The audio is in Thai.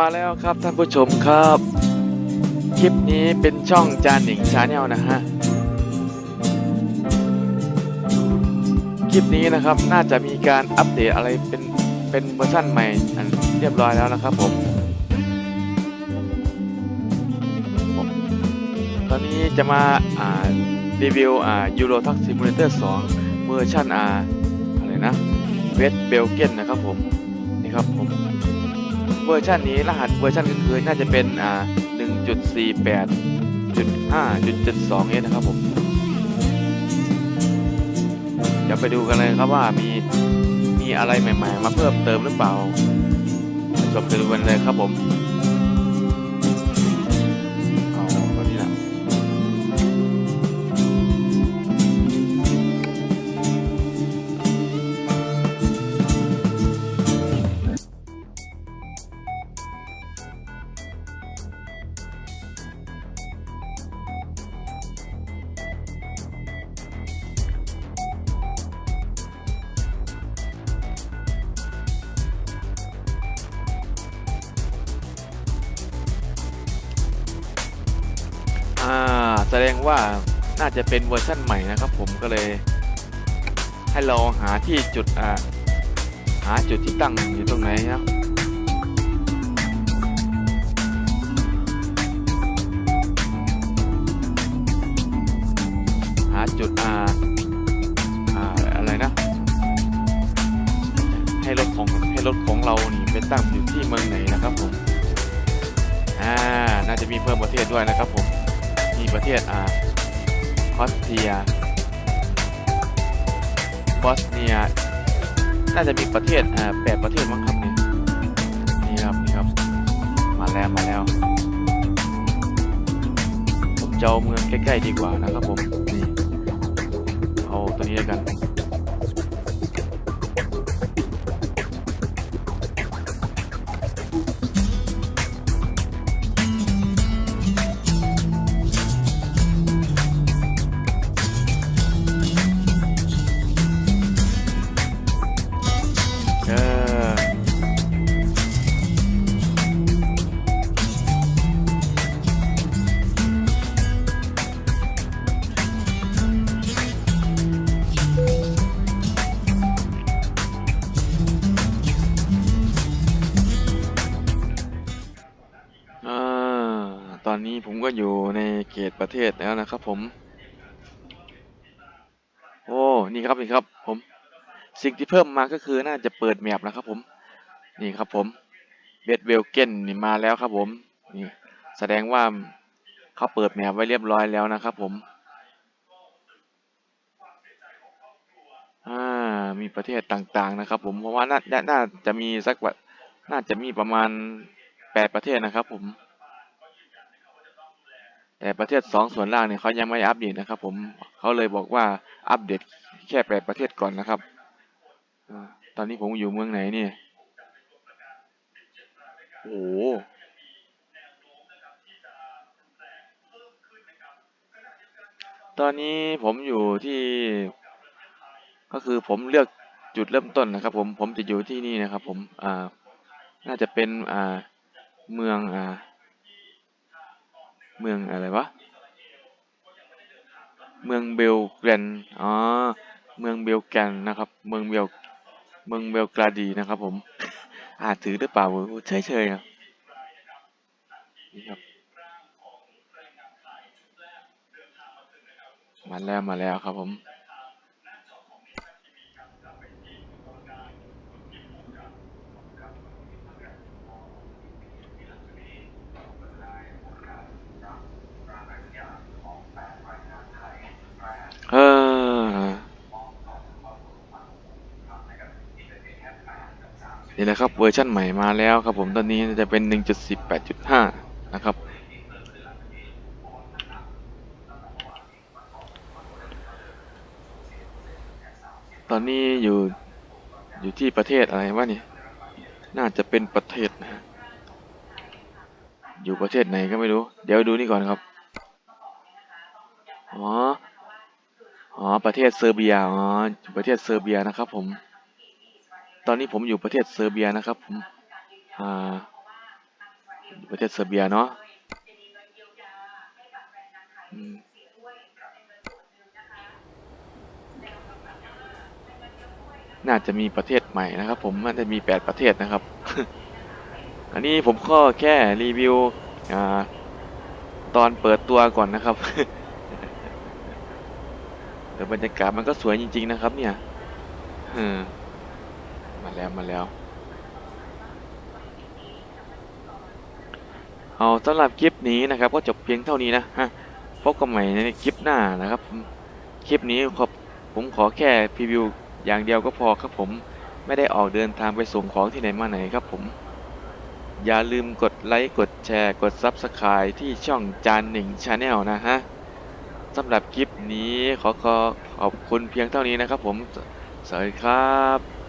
มาแล้วครับท่านผู้ชมครับ คลิปนี้เป็นช่องจานหนิงชาแนลนะฮะ คลิปนี้นะครับน่าจะมีการอัปเดตอะไรเป็นเป็นเวอร์ชันใหม่เรียบร้อยแล้วนะครับผม ตอนนี้จะมาอ่ารีวิวอ่ายูโรทักซิมูเลเตอร์2เวอร์ชันอ่าอะไรนะเวสเบลเกนนะครับผม นี่ครับผม วอร์ชันนี้รหัสเวอร์ชันอื่นๆน่าจะเป็นอ่า1.48.5.72เอนะครับผมเดี๋ยวไปดูกันเลยครับว่ามีมีอะไรใหม่ ๆ มาเพิ่มเติมหรือเปล่าชมกันเลยครับผม แสดงว่าน่าจะเป็นเวอร์ชันใหม่นะครับผมก็เลย ให้เราหาที่จุดอ่าหาจุดที่ตั้งอยู่ตรงไหนนะหาจุดอ่าอ่าอะไรนะ ให้รถของให้รถของเรานี่ไปตั้งอยู่ที่เมืองไหนนะครับผมอ่าน่าจะมีเพิ่มประเทศด้วยนะครับผม มีประเทศอ่าคอสเทีย บอสเนีย น่าจะมีประเทศอ่าแปดประเทศมั้งครับนี่นี่ครับนี่ครับ มาแล้วมาแล้ว ผมจะเอาเมืองใกล้ๆดีกว่านะครับผม นี่ เอาตัวนี้แล้วกัน อนนี้ผมก็อยู่ในเขตประเทศแล้วนะครับผม โอ้ นี่ครับนี่ครับ ผม สิ่งที่เพิ่มมาก็คือน่าจะเปิดแมปนะครับผม นี่ครับผมเบดเวลเกนนี่มาแล้วครับผม นี่แสดงว่าเขาเปิดแมปไว้เรียบร้อยแล้วนะครับผม อ่า มีประเทศต่างๆนะครับ ผม เพราะว่าน่า น่าจะมีสักว่าน่าจะมีประมาณแปดประเทศนะครับผม แต่ประเทศสองส่วนล่างเนี่ยเขายังไม่อัปเดตนะครับ ผมเขาเลยบอกว่าอัปเดตแค่แปดประเทศก่อนนะครับตอนนี้ผมอยู่เมืองไหนเนี่ยโอ้โหตอนนี้ผมอยู่ที่ก็คือผมเลือกจุดเริ่มต้นนะครับ ผมผมจะอยู่ที่นี่นะครับ ผมอ่าน่าจะเป็นอ่าเมืองอ่า เมืองอะไรวะ เมืองเบลแกรนอ๋อ เมืองเบลแกรนนะครับ เมืองเบล เมืองเบลกราดีนะครับ ผม อ่านถือหรือเปล่าเฉยเฉยๆครับนี่ครับ มาแล้วมาแล้วครับผม เออ นี่แหละครับเวอร์ชันใหม่มาแล้วครับผมตอนนี้จะเป็น 1.18.5 นะครับ ตอนนี้อยู่อยู่ที่ประเทศอะไรวะนี่น่าจะเป็นประเทศนะ อยู่ประเทศไหนก็ไม่รู้ เดี๋ยวดูนี่ก่อนครับ อ๋อ อ๋อ ประเทศเซอร์เบีย อ๋ออยู่ประเทศเซอร์เบียนะครับผม ตอนนี้ผมอยู่ประเทศเซอร์เบียนะครับผมอ่าประเทศเซอร์เบียเนาะน่าจะมีประเทศใหม่นะครับ ผมน่าจะมีแปดประเทศนะครับ อันนี้ผมก็แค่รีวิวอ่าตอนเปิดตัวก่อนนะครับแต่บรรยากาศมันก็สวยจริง ๆ นะครับ เนี่ยเออ มาแล้วมาแล้ว เอาสำหรับคลิปนี้นะครับ ก็จบเพียงเท่านี้นะฮะพบกันใหม่ในคลิปหน้านะครับคลิปนี้ขอบผมขอแค่พรีวิวอย่างเดียวก็พอครับผมไม่ได้ออกเดินทางไปส่งของที่ไหนมาไหนครับผม อย่าลืมกดไลค์กดแชร์ กด Subscribe ที่ช่องจานหนึ่งชาแนลนะฮะสำหรับคลิปนี้ขอขอขอบคุณเพียงเท่านี้นะครับผม สวัสดีครับ